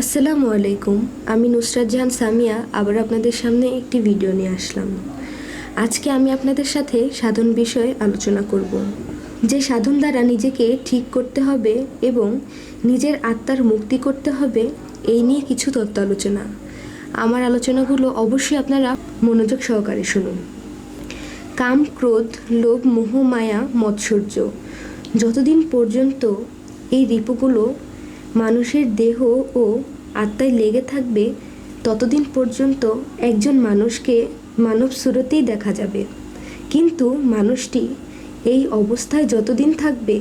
আসসালামু আলাইকুম, আমি নুসরাত জাহান সামিয়া, আবার আপনাদের সামনে একটি ভিডিও নিয়ে আসলাম। আজকে আমি আপনাদের সাথে সাধন বিষয়ে আলোচনা করব। যে সাধন দ্বারা নিজেকে ঠিক করতে হবে এবং নিজের আত্মার মুক্তি করতে হবে, এই নিয়ে কিছু তত্ত্ব আলোচনা আমার আলোচনাগুলো অবশ্যই আপনারা মনোযোগ সহকারে শুনুন। কাম, ক্রোধ, লোভ, মোহ, মায়া, মৎসর্য, যতদিন পর্যন্ত এই রিপুগুলো মানুষের দেহ ও আত্মায় লেগে থাকবে, ততদিন পর্যন্ত একজন মানুষকে মানব সুরতেই দেখা যাবে। কিন্তু মানুষটি এই অবস্থায় যতদিন থাকবে,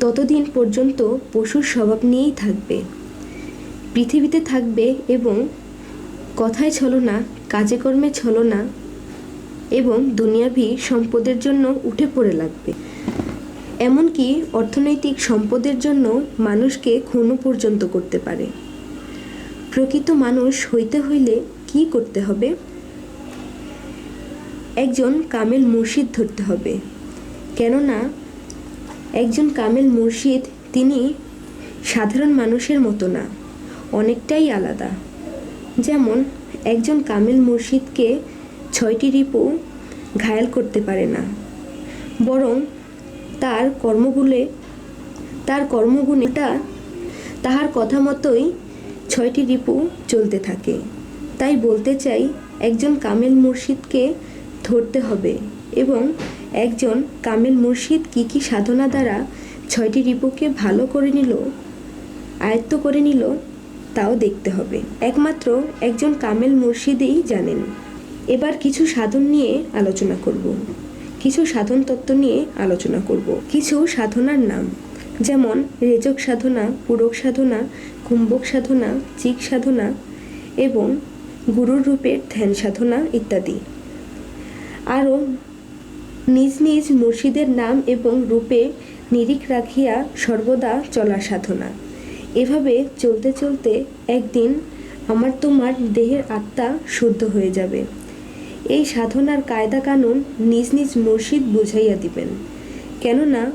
ততদিন পর্যন্ত পশুর স্বভাব নিয়েই থাকবে। পৃথিবীতে থাকবে এবং কথায় ছলনা কাজে কর্মে ছলনা এবং দুনিয়াভি সম্পদের জন্য উঠে পড়ে লাগবে। এমনকি অর্থনৈতিক সম্পদের জন্য মানুষকে খুনও পর্যন্ত করতে পারে। প্রকৃত মানুষ হইতে হইলে কি করতে হবে? একজন কামেল মুর্শিদ ধরতে হবে। কেননা, একজন কামেল মুর্শিদ তিনি সাধারণ মানুষের মতো না, অনেকটাই আলাদা। যেমন, একজন কামেল মুর্শিদকে ছয়টি রিপু ঘায়াল করতে পারে না, বরং তার কর্মগুলে তার কর্মগুণেটা তাহার কথা মতোই ছয়টি রিপু চলতে থাকে। তাই বলতে চাই, একজন কামেল মুর্শিদকে ধরতে হবে এবং একজন কামেল মুর্শিদ কী কী সাধনা দ্বারা ছয়টি রিপুকে ভালো করে নিল, আয়ত্ত করে নিল, তাও দেখতে হবে। একমাত্র একজন কামেল মুর্শিদই জানেন। এবার কিছু সাধন নিয়ে আলোচনা করব। কিছু সাধন তত্ত্ব নিয়ে আলোচনা করব। কিছু সাধনার নাম, যেমন রেচক সাধনা, পূরক সাধনা, কুম্ভক সাধনা, চিক সাধনা এবং গুরুর রূপের ধ্যান সাধনা ইত্যাদি। আরও নিজ নিজ মুর্শিদের নাম এবং রূপে নিরিখ রাখিয়া সর্বদা চলার সাধনা। এভাবে চলতে চলতে একদিন আমার তোমার দেহের আত্মা শুদ্ধ হয়ে যাবে। এই সাধনার কায়দা কানুন নিজ নিজ মুর্শিদ বুঝাইয়া দিবেন। কেননা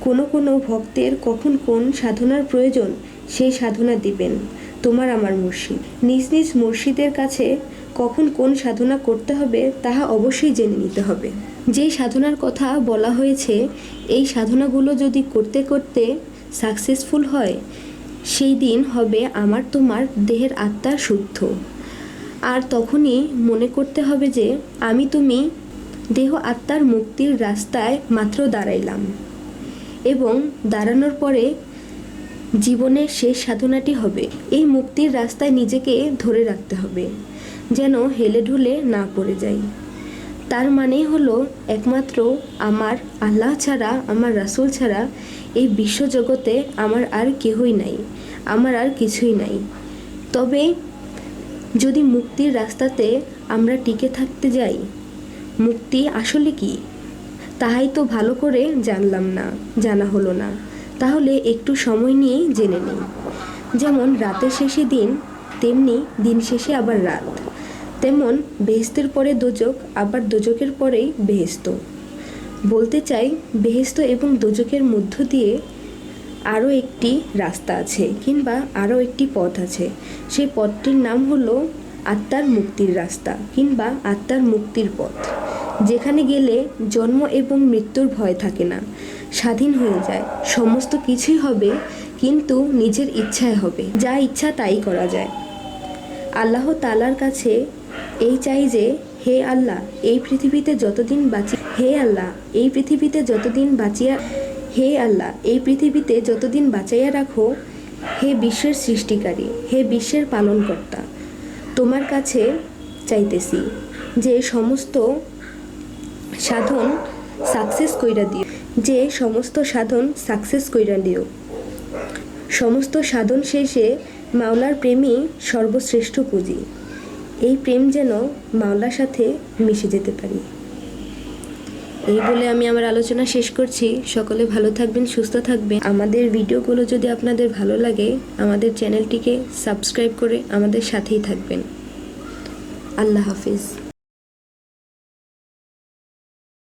কোনো কোনো ভক্তের কখন কোন সাধনার প্রয়োজন, সেই সাধনা দিবেন। তোমার আমার মুর্শিদ। নিজ নিজ মুর্শিদের কাছে কখন কোন সাধনা করতে হবে, তাহা অবশ্যই জেনে নিতে হবে। যেই সাধনার কথা বলা হয়েছে, এই সাধনাগুলো যদি করতে করতে সাকসেসফুল হয়, সেই দিন হবে আমার তোমার দেহের আত্মা শুদ্ধ। আর তখনই মনে করতে হবে যে আমি তুমি দেহ আত্মার মুক্তির রাস্তায় মাত্র দাঁড়াইলাম। এবং দাঁড়ানোর পরে জীবনের শেষ সাধনাটি হবে। এই মুক্তির রাস্তায় নিজেকে ধরে রাখতে হবে, যেন হেলে ঢুলে না পড়ে যাই। তার মানেই হলো একমাত্র আমার আল্লাহ ছাড়া, আমার রাসুল ছাড়া এই বিশ্বজগতে আমার আর কেহই নাই, আমার আর কিছুই নাই। তবে যদি মুক্তির রাস্তাতে আমরা টিকে থাকতে যাই, মুক্তি আসলে কি? তাহাই তো ভালো করে জানলাম না, জানা হলো না। তাহলে একটু সময় নিয়ে জেনে নিই। যেমন রাতের শেষে দিন, তেমনি দিন শেষে আবার রাত। তেমন বেহেস্তের পরে দোজক, আবার দোজকের পরেই বেহেস্ত। বলতে চাই, বেহেস্ত এবং দোজকের মধ্য দিয়ে আরও একটি রাস্তা আছে কিংবা আরও একটি পথ আছে। সেই পথটির নাম হলো আত্মার মুক্তির রাস্তা কিংবা আত্মার মুক্তির পথ। যেখানে গেলে জন্ম এবং মৃত্যুর ভয় থাকে না, স্বাধীন হয়ে যায়। সমস্ত কিছুই হবে, কিন্তু নিজের ইচ্ছায় হবে। যা ইচ্ছা তাই করা যায়। আল্লাহ তালার কাছে এই চাই যে, হে আল্লাহ, এই পৃথিবীতে যতদিন বাঁচি হে আল্লাহ, এই পৃথিবীতে যতদিন বাঁচিয়া হে আল্লাহ, এই পৃথিবীতে যতদিন বাঁচাইয়া রাখো, হে বিশ্বের সৃষ্টিকারী, হে বিশ্বের পালনকর্তা, তোমার কাছে চাইতেছি যে সমস্ত সাধন সাকসেস কইরা দিও, যে সমস্ত সাধন সাকসেস কইরা দিও। সমস্ত সাধন শেষে মাওলার প্রেমই সর্বশ্রেষ্ঠ পুঁজি। এই প্রেম যেন মাওলার সাথে মিশে যেতে পারি। এই বলে আমি আমার আলোচনা শেষ করছি। সকলে ভালো থাকবেন, সুস্থ থাকবেন। আমাদের ভিডিওগুলো যদি আপনাদের ভালো লাগে, আমাদের চ্যানেলটিকে সাবস্ক্রাইব করে আমাদের সাথেই থাকবেন। আল্লাহ হাফিজ।